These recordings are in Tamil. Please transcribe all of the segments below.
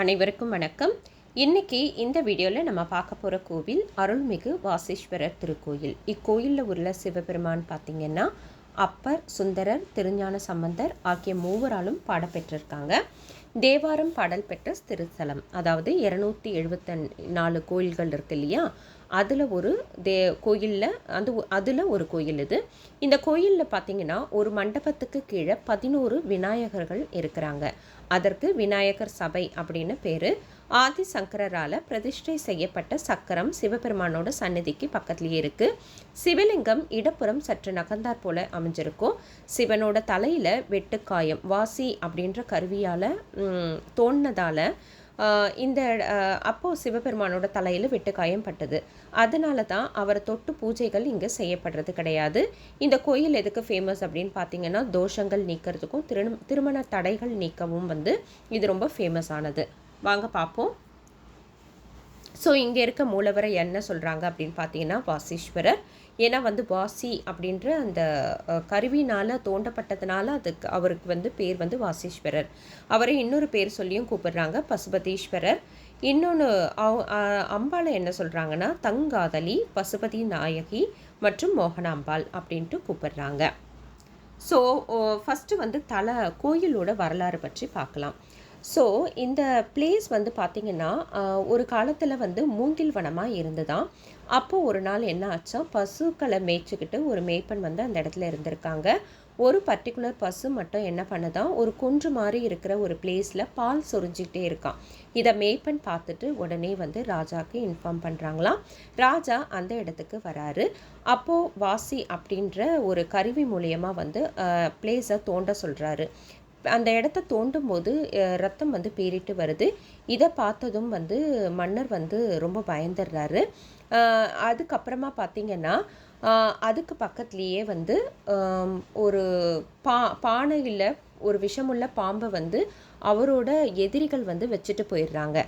அனைவருக்கும் வணக்கம். இன்னைக்கு இந்த வீடியோவில் நம்ம பார்க்க போகிற கோவில் அருள்மிகு வாசீஸ்வரர் திருக்கோயில். இக்கோயிலில் உள்ள சிவபெருமான் பார்த்திங்கன்னா அப்பர் சுந்தரர் திருஞான சம்பந்தர் ஆகிய மூவராலும் பாடப்பெற்றிருக்காங்க. தேவாரம் பாடல் பெற்ற திருத்தலம். அதாவது இரநூத்தி எழுபத்தன் நாலு கோயில்கள் இருக்கு இல்லையா? அதில் ஒரு தே கோயிலில் அந்த அதில் ஒரு கோயில் இது. இந்த கோயிலில் பார்த்தீங்கன்னா ஒரு மண்டபத்துக்கு கீழே பதினோரு விநாயகர்கள் இருக்கிறாங்க. அதற்கு விநாயகர் சபை அப்படின்னு பேர். ஆதிசங்கரால் பிரதிஷ்டை செய்யப்பட்ட சக்கரம் சிவபெருமானோட சன்னதிக்கு பக்கத்துலேயே இருக்குது சிவலிங்கம் இடப்புறம் சற்று நகர்ந்தார் போல அமைஞ்சிருக்கும். சிவனோட தலையில் வெட்டுக்காயம் வாசி அப்படின்ற கருவியால் தோன்னதால் இந்த அப்போது சிவபெருமானோட தலையில் வெட்டுக்காயம் பட்டது. அதனால தான் அவரை தொட்டு பூஜைகள் இங்கே செய்யப்படுறது கிடையாது. இந்த கோயில் எதுக்கு ஃபேமஸ் அப்படின்னு பார்த்தீங்கன்னா தோஷங்கள் நீக்கிறதுக்கும் திரு திருமண தடைகள் நீக்கவும் வந்து இது ரொம்ப ஃபேமஸ் ஆனது. வாங்க பார்ப்போம் ஸோ இங்கே இருக்க மூலவரை என்ன சொல்கிறாங்க அப்படின்னு பார்த்தீங்கன்னா வாசீஸ்வரர். ஏன்னா வந்து வாசி அப்படின்ற அந்த கருவினால் தோண்டப்பட்டதுனால அதுக்கு அவருக்கு வந்து பேர் வந்து வாசீஸ்வரர். அவரை இன்னொரு பேர் சொல்லியும் கூப்பிடுறாங்க பசுபதீஸ்வரர். இன்னொன்று அம்பாளை என்ன சொல்கிறாங்கன்னா தங்காதலி பசுபதி நாயகி மற்றும் மோகனாம்பாள் அப்படின்ட்டு கூப்பிடுறாங்க. ஸோ ஃபஸ்ட்டு வந்து தலை கோயிலோட வரலாறு பற்றி பார்க்கலாம் ஸோ இந்த பிளேஸ் வந்து பார்த்திங்கன்னா ஒரு காலத்தில் வந்து மூங்கில் வனமாக இருந்துதான். அப்போது ஒரு நாள் என்ன ஆச்சா பசுக்களை மேய்ச்சிக்கிட்டு ஒரு மேய்ப்பன் வந்து அந்த இடத்துல இருந்திருக்காங்க. ஒரு பர்டிகுலர் பசு மட்டும் என்ன பண்ணுதான் ஒரு குன்று மாதிரி இருக்கிற ஒரு பிளேஸில் பால் சொரிஞ்சிக்கிட்டே இருக்கான். இதை மேய்ப்பன் பார்த்துட்டு உடனே வந்து ராஜாவுக்கு இன்ஃபார்ம் பண்ணுறாங்களாம் ராஜா அந்த இடத்துக்கு வராரு. அப்போது வாசி அப்படின்ற ஒரு கருவி மூலியமாக வந்து பிளேஸை தோண்ட சொல்கிறாரு அந்த இடத்த தோண்டும் போது ரத்தம் வந்து பேரிட்டு வருது. இதை பார்த்ததும் வந்து மன்னர் வந்து ரொம்ப பயந்துடுறாரு. அதுக்கப்புறமா பார்த்திங்கன்னா அதுக்கு பக்கத்துலேயே வந்து ஒரு பா பானையில் ஒரு விஷமுள்ள பாம்பை வந்து அவரோட எதிரிகள் வந்து வச்சுட்டு போயிடுறாங்க.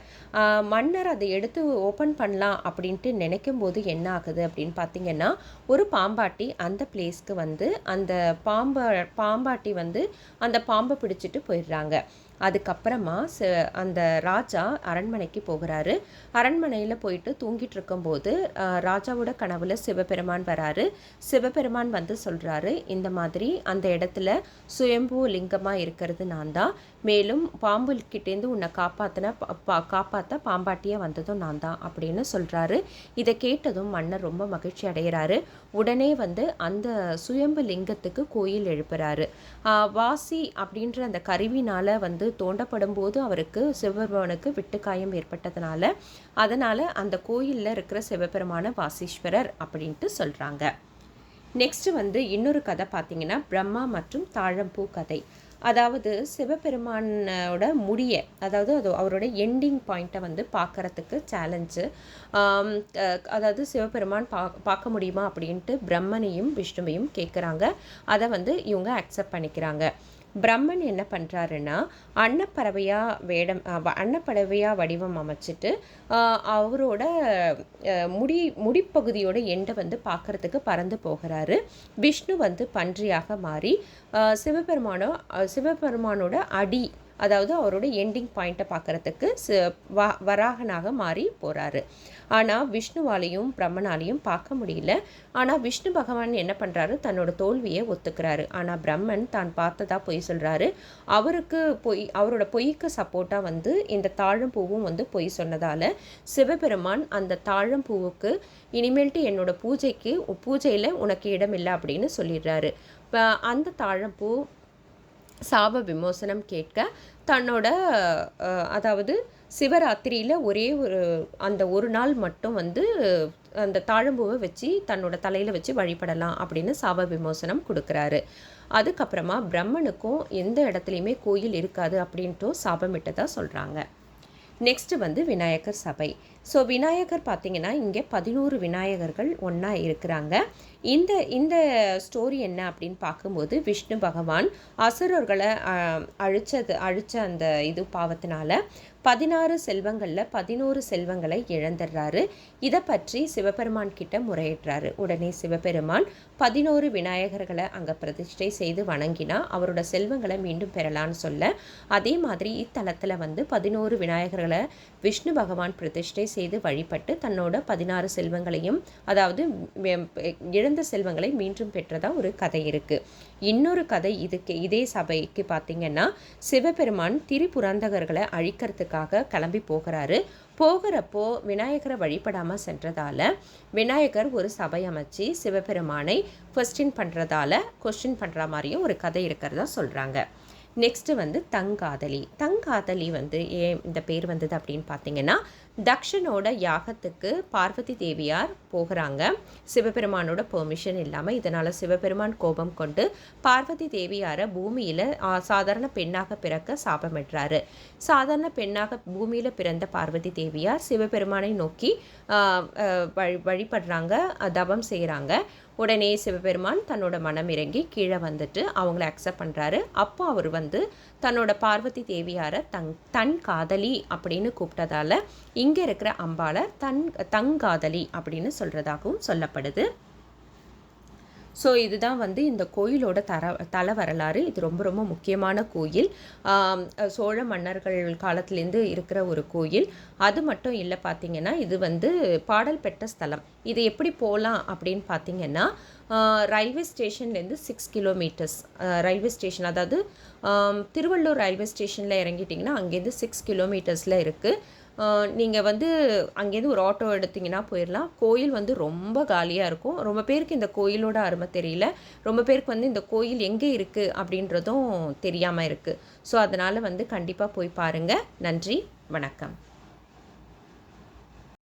மன்னர் அதை எடுத்து ஓப்பன் பண்ணலாம் அப்படின்ட்டு நினைக்கும் போது என்ன ஆகுது அப்படின்னு பார்த்தீங்கன்னா ஒரு பாம்பாட்டி அந்த பிளேஸ்க்கு வந்து அந்த பாம்பை பாம்பாட்டி வந்து அந்த பாம்பை பிடிச்சிட்டு போயிடுறாங்க. அதுக்கப்புறமா ச அந்த ராஜா அரண்மனைக்கு போகிறாரு. அரண்மனையில் போயிட்டு தூங்கிட்டு இருக்கும்போது ராஜாவோட கனவுல சிவபெருமான் வராரு. சிவபெருமான் வந்து சொல்கிறாரு இந்த மாதிரி அந்த இடத்துல சுயம்பு லிங்கமாக இருக்கிறது நான் தான். மேலும் பாம்புக்கிட்டேருந்து உன்னை காப்பாற்றின பா காப்பாற்ற பாம்பாட்டியே வந்ததும் நான் தான் அப்படின்னு சொல்கிறாரு இதை கேட்டதும் மன்னர் ரொம்ப மகிழ்ச்சி அடைகிறாரு உடனே வந்து அந்த சுயம்பு லிங்கத்துக்கு கோயில் எழுப்புறாரு. வாசி அப்படின்ற அந்த கருவினால் வந்து தோண்டப்படும் போது அவருக்கு சிவபெருமானுக்கு விட்டுக்காயம் ஏற்பட்டதுனால அதனால் அந்த கோயிலில் இருக்கிற சிவபெருமான வாசீஸ்வரர் அப்படின்ட்டு சொல்கிறாங்க நெக்ஸ்ட் வந்து இன்னொரு கதை பார்த்தீங்கன்னா பிரம்மா மற்றும் தாழம்பூ கதை. அதாவது சிவபெருமானோட முடிய அதாவது அது அவரோட எண்டிங் பாயிண்ட்டை வந்து பார்க்குறதுக்கு சேலஞ்சு அதாவது சிவபெருமான் பா பார்க்க முடியுமா அப்படின்ட்டு பிரம்மனையும் விஷ்ணுவையும் கேட்குறாங்க. அதை வந்து இவங்க அக்செப்ட் பண்ணிக்கிறாங்க. பிரம்மன் என்ன பண்ணுறாருன்னா அன்னப்பறவையாக வேடம் அன்னப்பறவையாக வடிவம் அமைச்சிட்டு அவரோட முடி முடிப்பகுதியோட எண்டை வந்து பார்க்குறதுக்கு பறந்து போகிறாரு. விஷ்ணு வந்து பன்றியாக மாறி சிவபெருமானோ சிவபெருமானோட அடி அதாவது அவரோட எண்டிங் பாயிண்ட்டை பார்க்குறதுக்கு வ வராகனாக மாறி போகிறாரு ஆனால் விஷ்ணுவாலையும் பிரம்மனாலையும் பார்க்க முடியல. ஆனால் விஷ்ணு பகவான் என்ன பண்ணுறாரு தன்னோட தோல்வியை ஒத்துக்கிறாரு. ஆனால் பிரம்மன் தான் பார்த்ததா பொய் சொல்கிறாரு அவருக்கு பொய் அவரோட பொய்க்கு சப்போர்ட்டாக வந்து இந்த தாழம்பூவும் வந்து பொய் சொன்னதால் சிவபெருமான் அந்த தாழம்பூவுக்கு இனிமேல்ட்டு என்னோட பூஜைக்கு பூஜையில் உனக்கு இடம் இல்லை அப்படின்னு சொல்லிடுறாரு. அந்த தாழம்பூ சாப விமோசனம் கேட்க தன்னோட அதாவது சிவராத்திரியில் ஒரே ஒரு அந்த ஒரு நாள் மட்டும் வந்து அந்த தாழம்பூவை வச்சு தன்னோட தலையில் வச்சு வழிபடலாம் அப்படின்னு சாப விமோசனம் கொடுக்குறாரு. அதுக்கப்புறமா பிரம்மனுக்கும் எந்த இடத்துலையுமே கோயில் இருக்காது அப்படின்ட்டும் சாபமிட்டதாக சொல்கிறாங்க நெக்ஸ்ட்டு வந்து விநாயகர் சபை. ஸோ விநாயகர் பார்த்திங்கன்னா இங்கே பதினோரு விநாயகர்கள் ஒன்றா இருக்கிறாங்க. இந்த இந்த ஸ்டோரி என்ன அப்படின்னு பார்க்கும்போது விஷ்ணு பகவான் அசுரர்களை அழிச்சது அழித்த அந்த இது பாவத்தினால பதினாறு செல்வங்களில் பதினோரு செல்வங்களை இழந்துடுறாரு. இதை பற்றி சிவபெருமான் கிட்ட முறையிடுறாரு. உடனே சிவபெருமான் பதினோரு விநாயகர்களை அங்கே பிரதிஷ்டை செய்து வணங்கினா அவரோட செல்வங்களை மீண்டும் பெறலான்னு சொல்ல அதே மாதிரி இத்தலத்தில் வந்து பதினோரு விநாயகர்களை விஷ்ணு பகவான் பிரதிஷ்டை செய்து வழிபட்டு தன்னோட பதினாறு செல்வங்களையும் அதாவது இழந்த செல்வங்களை மீண்டும் பெற்றதா ஒரு கதை இருக்குது இன்னொரு கதை இதுக்கு இதே சபைக்கு பார்த்தீங்கன்னா சிவபெருமான் திரிபுரந்தகர்களை அழிக்கிறதுக்காக கிளம்பி போகிறாரு. போகிறப்போ விநாயகரை வழிபடாமல் சென்றதால விநாயகர் ஒரு சபை அமைச்சு சிவபெருமானை கொஸ்டின் பண்ணுறதால கொஸ்டின் பண்ணுற மாதிரியும் ஒரு கதை இருக்கிறதா சொல்கிறாங்க நெக்ஸ்ட்டு வந்து தங்காதலி தங்காதலி வந்து ஏன் இந்த பேர் வந்தது அப்படின்னு பார்த்தீங்கன்னா தக்ஷனோட யாகத்துக்கு பார்வதி தேவியார் போகிறாங்க. சிவபெருமானோட பெர்மிஷன் இல்லாமல் இதனால் சிவபெருமான் கோபம் கொண்டு பார்வதி தேவியாரை பூமியில் சாதாரண பெண்ணாக பிறக்க சாபமிடுறாரு சாதாரண பெண்ணாக பூமியில் பிறந்த பார்வதி தேவியார் சிவபெருமானை நோக்கி வழி வழிபடுறாங்க தபம் செய்கிறாங்க உடனே சிவபெருமான் தன்னோட மனம் இறங்கி கீழே வந்துட்டு அவங்கள அக்செப்ட் பண்ணுறாரு அப்போ அவர் வந்து தன்னோட பார்வதி தேவியாரை தங் தன் காதலி அப்படின்னு கூப்பிட்டதால இங்கே இருக்கிற அம்பாளை தன் தங்காதலி அப்படின்னு சொல்கிறதாகவும் சொல்லப்படுது. ஸோ இதுதான் வந்து இந்த கோயிலோட தர தல வரலாறு. இது ரொம்ப ரொம்ப முக்கியமான கோயில். சோழ மன்னர்கள் காலத்துலேருந்து இருக்கிற ஒரு கோயில். அது மட்டும் இல்லை பார்த்திங்கன்னா இது வந்து பாடல் பெற்ற ஸ்தலம். இது எப்படி போகலாம் அப்படின்னு பார்த்தீங்கன்னா ரயில்வே ஸ்டேஷன்லேருந்து சிக்ஸ் கிலோமீட்டர்ஸ். ரயில்வே ஸ்டேஷன் அதாவது திருவள்ளூர் ரயில்வே ஸ்டேஷனில் இறங்கிட்டிங்கன்னா அங்கேருந்து சிக்ஸ் கிலோமீட்டர்ஸில் இருக்குது நீங்கள் வந்து அங்கேருந்து ஒரு ஆட்டோ எடுத்திங்கன்னா போயிடலாம். கோயில் வந்து ரொம்ப காலியாக இருக்கும். ரொம்ப பேருக்கு இந்த கோயிலோட அருமை தெரியல. ரொம்ப பேருக்கு வந்து இந்த கோயில் எங்கே இருக்குது அப்படின்றதும் தெரியாமல் இருக்குது ஸோ அதனால் வந்து கண்டிப்பாக போய் பாருங்கள் நன்றி. வணக்கம்.